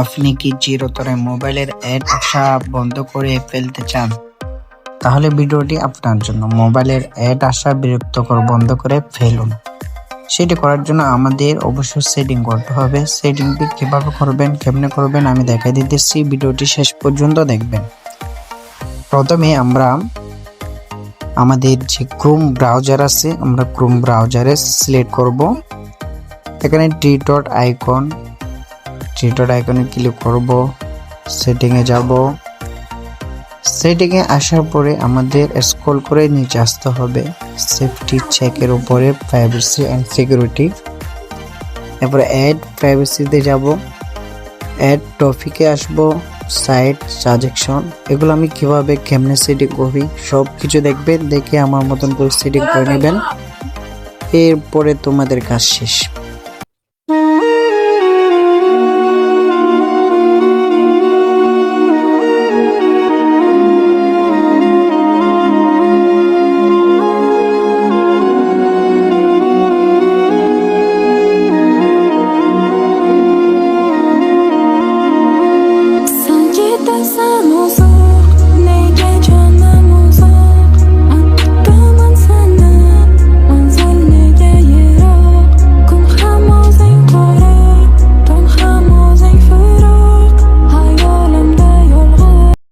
আপনি কি চিরতরে মোবাইলের অ্যাড আসা বন্ধ করে ফেলতে চান? তাহলে ভিডিওটি আপনার জন্য মোবাইলের অ্যাড আসা বিরক্তকর বন্ধ করে ফেলুন। সেটি করার জন্য আমাদের অবশ্যই সেটিং করতে হবে। সেটিংটি কীভাবে করবেন, কেমনে করবেন আমি দেখাই দিতেছি। ভিডিওটি শেষ পর্যন্ত দেখবেন। প্রথমে আমরা আমাদের যে ক্রোম ব্রাউজার আছে, আমরা ক্রোম ব্রাউজারে সিলেক্ট করব। এখানে টি ডট আইকন ডট আইকনে ক্লিক করব সেটিংয়ে যাব। সেটিংয়ে আসার পরে আমাদের স্ক্রল করে নিচে আসতে হবে। সেফটি চেকের উপরে প্রাইভেসি অ্যান্ড সিকিউরিটি এরপরে অ্যাড প্রাইভেসিতে যাব। অ্যাড টপিকে আসব সাইট সাজেকশন এগুলো আমি কীভাবে, কেমনে সেটিং করি সব কিছু দেখবেন দেখে আমার মতন করে সেটিং করে নেবেন। এরপরে তোমাদের কাজ শেষ।